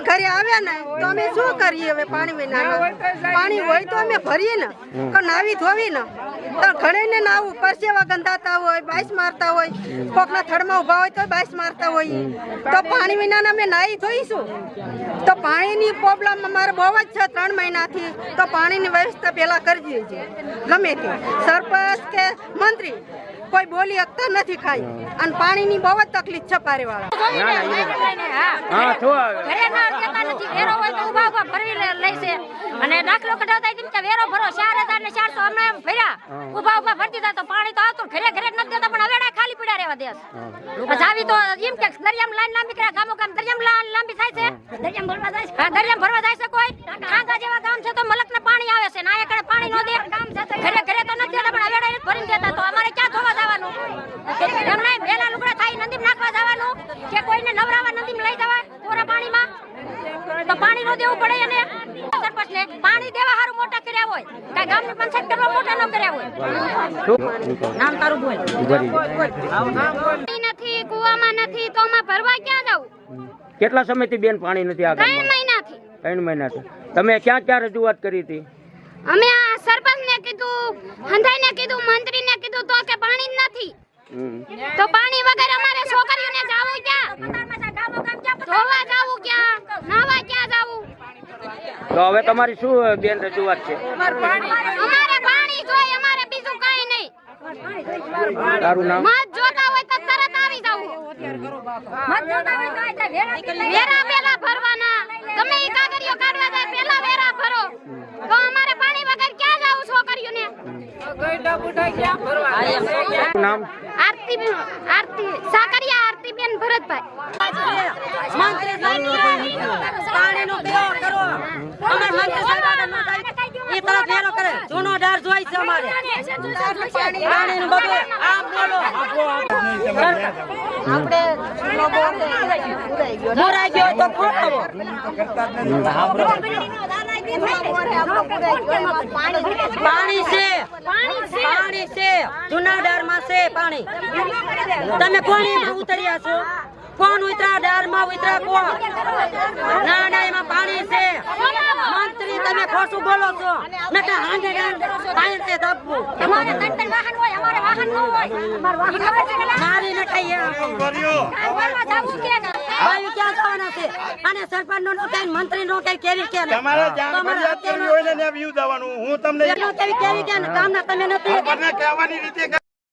પાણી ઘરે આવે ને તો અમે શું કરીએ હવે પાણી વિના પાણી હોય તો અમે ભરીએ ને તો નાવી ધોવી ને. તો ઘણે ને નાવું પરસેવા ગંધાતા હોય બાઈસ મારતા હોય કોકના થડમાં ઊભા હોય તો બાઈસ મારતા હોય. તો પાણી વિના અમે નાહી ધોઈશું. તો પાણીની પ્રોબ્લેમ અમારે બહુ જ છે ત્રણ મહિનાથી. તો પાણીની વ્યવસ્થા પહેલાં કરી દેજે. ગમે તે. સરપંચ કે મંત્રી કોઈ બોલી શકતા નથી ખાઈ. અને પાણીની બહુ જ તકલીફ છે પારેવાળા. હા આવે ના અટકતા નથી વેરો હોય તો ઊભા ઊભા ભરવી લે- છે. અને દાખલો કઢાવતા તેમ કે વેરો ભરો ચાર હજાર ને ચારસો અમે એમ ભર્યા. ઊભા ઊભા ભરતી હતા તો પાણી તો આવતું ઘરે ઘરે નથી દેતા પણ હવે ખાલી પડ્યા રહેવા દેશ જાવી તો એમ કે દરિયામાં લાઈન લાંબી કર્યા ગામો ગામ દરિયામાં લાઈન લાંબી થાય છે. દરિયામાં ભરવા જાય છે. દરિયામાં ભરવા જાય છે કોઈ? ખાંગા જેવા ગામ છે તો મલક પાણી આવે છે ના એકડે પાણી નો દે. ઘરે ઘરે તો નથી દેતા પણ હવે ભરી દેતા તો અમારે ક્યાં ધોવા જવાનું એમ નહીં બેના લુગડા થાય નદીમાં નાખવા જવાનું કે કોઈને નવરાવા નદીમાં લઈ જવા કોરા પાણીમાં તો પાણી નો દેવું પડે એને. સરપંચને પાણી દેવા હારું મોટા કર્યા હોય. કાંઈ ગામની પંચાયત કરવા મોટા ન કર્યા હોય. નામ તારું બોલ. નથી કુવામાં નથી તો માં ભરવા ક્યાં જવું કેટલા સમયથી બેન પાણી નથી આ ગામમાં? મહિનાથી. ત્રણ મહિનાથી. તમે ક્યાં ક્યાં રજૂઆત કરી હતી? અમે આ સરપંચ ને કીધું હંધાઈ ને કીધું મંત્રી ને કીધું તો કે પાણી જ નથી. તો પાણી વગર અમારે છોકરીઓને જાવું ક્યાં ધોવા જાવું ક્યાં નાવા ક્યાં જાવું તો હવે તમારી શું બેન રજૂઆત છે? અમારે પાણી જોઈએ. અમારે બીજું કાંઈ નહીં. તારું નામ? મત જોતા હોય તો તરત આવી જાવું વેરા પેલા ભરવાના. ગમે ઈ કાગળિયો કાઢવા જાય પેલા વેરા ભરો. તો અમારે પાણી વગર ક્યાં જાવું છોકરીઓને? તારું નામ? આરતી બેન આરતી સાકરિયા આરતી બેન ભરતભાઈ. મંત્રી પાણીનો દેવો કરો અમે મંત્રી સાહેબ એ તરફ ફેરો કરે. જૂનો ડર જોઈ છે અમારે. પાણીનું બધું આમ બોલો. આપણે મોરાઈ ગયો તો ખોટો પાણી છે. પાણી છે. જૂના ડારમાં છે પાણી. તમે કોણીમાં ઉતર્યા છો? કોણ ઉતરા? ડારમાં ઉતરા કોણ? ના ના એમાં પાણી છે. મંત્રી તમે ખોટું બોલો છો. નકા હાંગે પાણી તે દાબવું. તમારે ત્રણ વાહન હોય અમારે વાહન ન હોય. અમાર વાહન મારી ન કે ભાઈ ક્યાં જવાના છે? અને સરપંચ નો કઈ મંત્રી નો કઈ કેવી કે તમારે જાણ ફરિયાદ કરવી હોય ને ત્યાં વ્યૂ દેવાનું હું તમને કેવી કેવી કે કામના તમે નથી કહેવાની રીતે